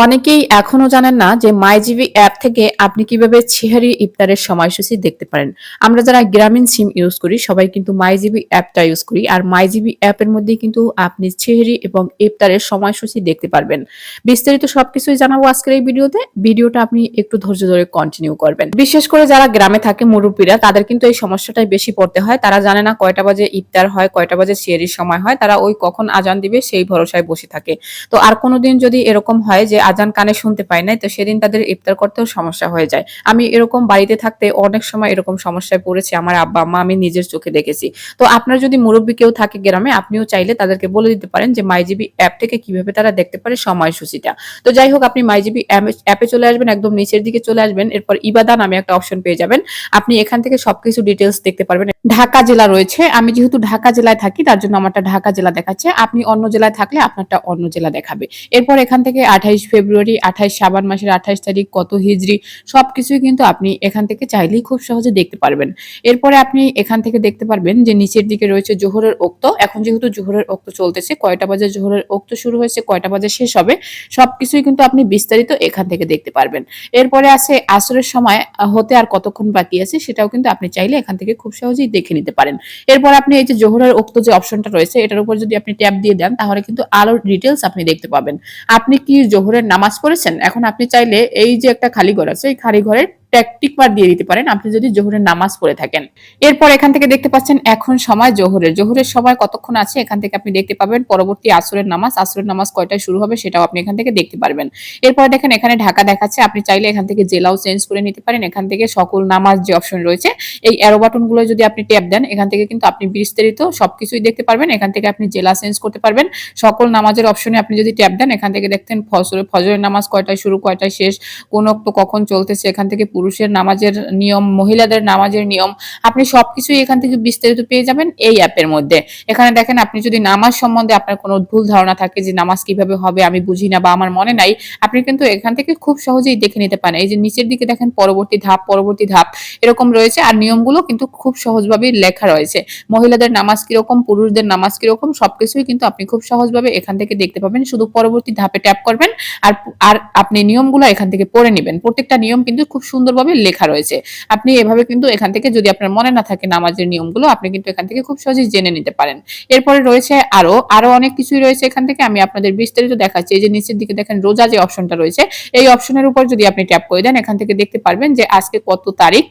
অনেকেই এখনও জানেন না যে মাইজিবি অ্যাপ থেকে আপনি কীভাবে ছেহারি ইফতারের সময়সূচি দেখতে পারেন। আমরা যারা গ্রামীণ সিম ইউজ করি, সবাই কিন্তু মাইজিবি অ্যাপটা ইউজ করি। আর মাইজিবি অ্যাপের মধ্যে কিন্তু আপনি ছেহারি এবং ইফতারের সময়সূচি দেখতে পারবেন। বিস্তারিত সবকিছুই জানাব আজকের এই ভিডিওতে। ভিডিওটা আপনি একটু ধৈর্য ধরে কন্টিনিউ করবেন। বিশেষ করে যারা গ্রামে থাকে মুরব্বীরা, তাদের কিন্তু এই সমস্যাটাই বেশি পড়তে হয়। তারা জানে না কয়টা বাজে ইফতার হয়, কয়টা বাজে সেহরির সময় হয়। তারা ওই কখন আজান দিবে সেই ভরসায় বসে থাকে। তো আর কোনোদিন যদি এরকম হয় যে আজান কানে শুনতে পায় নাই, তো সেদিন তাদের ইফতার করতেও সমস্যা হয়ে যায়। আমি এরকম বাড়িতে থাকতে অনেক সময় এরকম সমস্যায় পড়েছি, আমার আব্বা, আম্মা, আমি নিজের চোখে দেখেছি। তো আপনার যদি মুরব্বী কেউ থাকে গ্রামে, আপনিও চাইলে তাদেরকে বলে দিতে পারেন যে মাইজিবি অ্যাপ থেকে কীভাবে তারা দেখতে পারে সময়সূচিটা। তো যাই হোক, আপনি মাইজিবি অ্যাপে চলে আসবেন, একদম নিচের দিকে চলে আসবেন, এরপর ইবাদা নামে একটা অপশন পেয়ে যাবেন। আপনি এখান থেকে সবকিছু ডিটেলস দেখতে পারবেন। ঢাকা জেলা রয়েছে, আমি যেহেতু ঢাকা জেলায় থাকি, তার জন্য আমারটা ঢাকা জেলা দেখাচ্ছে। আপনি অন্য জেলায় থাকলে আপনারটা অন্য জেলা দেখাবে। এরপর এখান থেকে আঠাইশ ফেব্রুয়ারি আঠাইশ সাবান মাসের আঠাইশ তারিখ, কত হিজড়ি, সবকিছুই কিন্তু আপনি এখান থেকে চাইলেই খুব সহজে দেখতে পারবেন। এরপরে আপনি এখান থেকে দেখতে পারবেন যে নিচের দিকে রয়েছে জোহরের ওক্ত এখন যেহেতু জোহরের ওক্ত চলতেছে, কয়টা বাজে জোহরের ওক্ত শুরু হয়েছে, কয়টা বাজে শেষ হবে, সবকিছুই কিন্তু আপনি বিস্তারিত এখান থেকে দেখতে পারবেন। এরপরে আছে আসরের সময়, হতে আর কতক্ষণ বাকি আছে সেটাও কিন্তু আপনি চাইলে এখান থেকে খুব সহজেই দেখে নিতে পারেন। এরপর আপনি এই যে জোহরের ওক্ত যে অপশনটা রয়েছে, এটার উপর যদি আপনি ট্যাপ দিয়ে দেন, তাহলে কিন্তু আরও ডিটেলস আপনি দেখতে পাবেন। আপনি কি জোহরের নামাজ পড়েছেন এখন আপনি চাইলে এই যে একটা খালি ঘর আছে এই খালি ঘরের ট্যাকটিক বার দিয়ে দিতে পারেন। আপনি যদি জোহরের নামাজ পড়ে থাকেন। এরপর এখান থেকে দেখতে পাচ্ছেন, এখন সময় জোহরের। জোহরের সময় কতক্ষণ আছে? এখান থেকে আপনি দেখতে পাবেন, পরবর্তী আসরের নামাজ। আসরের নামাজ কয়টায় শুরু হবে সেটাও আপনি এখান থেকে দেখতে পারবেন। এরপর দেখেন, এখানে ঢাকা দেখাচ্ছে, আপনি চাইলে এখান থেকে জেলাও চেঞ্জ করে নিতে পারেন। এখান থেকে সকল নামাজ যে অপশন রয়েছে, এই অ্যারো বাটনগুলো যদি আপনি ট্যাপ দেন, এখান থেকে কিন্তু আপনি বিস্তারিত সবকিছুই দেখতে পারবেন। এখান থেকে আপনি জেলা চেঞ্জ করতে পারবেন। সকল নামাজের অপশনে আপনি যদি ট্যাপ দেন, এখান থেকে দেখতেন ফজরের ফজরের নামাজ কয়টায় শুরু, কয়টায় শেষ, কোন কখন চলতেছে, এখান থেকে পুরুষের নামাজের নিয়ম, মহিলাদের নামাজের নিয়ম, আপনি সবকিছুই এখান থেকে বিস্তারিত পেয়ে যাবেন এই অ্যাপের মধ্যে। এখানে দেখেন, আপনি যদি নামাজ সম্বন্ধে আপনার কোনো ভুল ধারণা থাকে যে নামাজ কীভাবে হবে, আমি বুঝি না বা আমার মনে নাই, আপনি কিন্তু এখান থেকে খুব সহজেই দেখে নিতে পারেন। এই যে নিচের দিকে দেখেন, পরবর্তী ধাপ পরবর্তী ধাপ, এরকম রয়েছে আর নিয়মগুলো কিন্তু খুব সহজভাবে লেখা রয়েছে। মহিলাদের নামাজ কীরকম, পুরুষদের নামাজ কীরকম, সবকিছুই কিন্তু আপনি খুব সহজভাবে এখান থেকে দেখতে পাবেন। শুধু পরবর্তী ধাপে ট্যাপ করবেন আর আর আপনি নিয়মগুলো এখান থেকে পড়ে নেবেন। প্রত্যেকটা নিয়ম কিন্তু খুব সুন্দরভাবে লেখা রয়েছে। আপনি এভাবে কিন্তু এখান থেকে যদি আপনার মনে না থাকে নামাজের নিয়মগুলো, আপনি কিন্তু এখান থেকে খুব সহজেই জেনে নিতে পারেন। এরপরে রয়েছে আরও আরও অনেক কিছুই রয়েছে এখান থেকে। আমি আপনাদের বিস্তারিত দেখাচ্ছি। এই যে নিচের দিকে দেখেন রোজা যে অপশনটা রয়েছে, এই অপশনের উপর যদি আপনি ট্যাপ করে দেন, এখান থেকে দেখতে পারবেন যে আজকে কত তারিখ।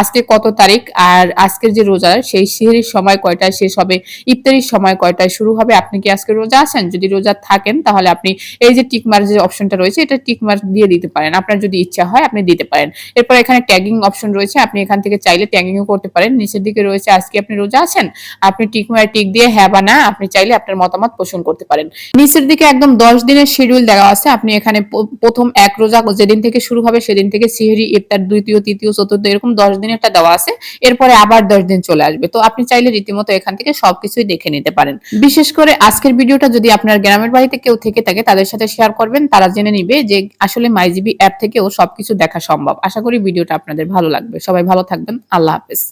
আজকে কত তারিখ আর আজকের যে রোজা, সেই সিহরির সময় কয়টায় শেষ হবে? ইফতারির সময় কয়টায় শুরু হবে? আপনি কি আজকে রোজা আছেন? যদি রোজা থাকেন, তাহলে আপনি এই যে টিকমার যে অপশনটা রয়েছে, এটা টিকমার দিয়ে দিতে পারেন। আপনার যদি ইচ্ছা হয়, আপনি দিতে পারেন। এরপর এখানে ট্যাগিং অপশন রয়েছে। আপনি এখান থেকে চাইলে ট্যাগিংও করতে পারেন। নিচের দিকে রয়েছে, আজকে আপনি রোজা আছেন? আপনি টিকমার টিক দিয়ে হ্যাঁ বা না, আপনি চাইলে আপনার মতামত পোষণ করতে পারেন। নিচের দিকে একদম দশ দিনের শিডিউল দেওয়া আছে। আপনি এখানে প্রথম এক রোজা যেদিন থেকে শুরু হবে, সেদিন থেকে সিহরি, ইফতার, দ্বিতীয়, তৃতীয়, চতুর্থ, এরকম দশ দিনেরটা দেওয়া আছে, এরপরে আবার দশ দিন চলে আসবে। তো আপনি চাইলে রীতিমতো এখান থেকে সবকিছুই দেখে নিতে পারেন। বিশেষ করে আজকের ভিডিওটা যদি আপনার গ্রামের বাড়িতে কেউ থেকে থাকে, তাদের সাথে শেয়ার করবেন, তারা জেনে নিবে যে আসলে মাইজিবি অ্যাপ থেকেও সবকিছু দেখা সম্ভব। আশা করি ভিডিওটা আপনাদের ভালো লাগবে। সবাই ভালো থাকবেন। আল্লাহ হাফেজ।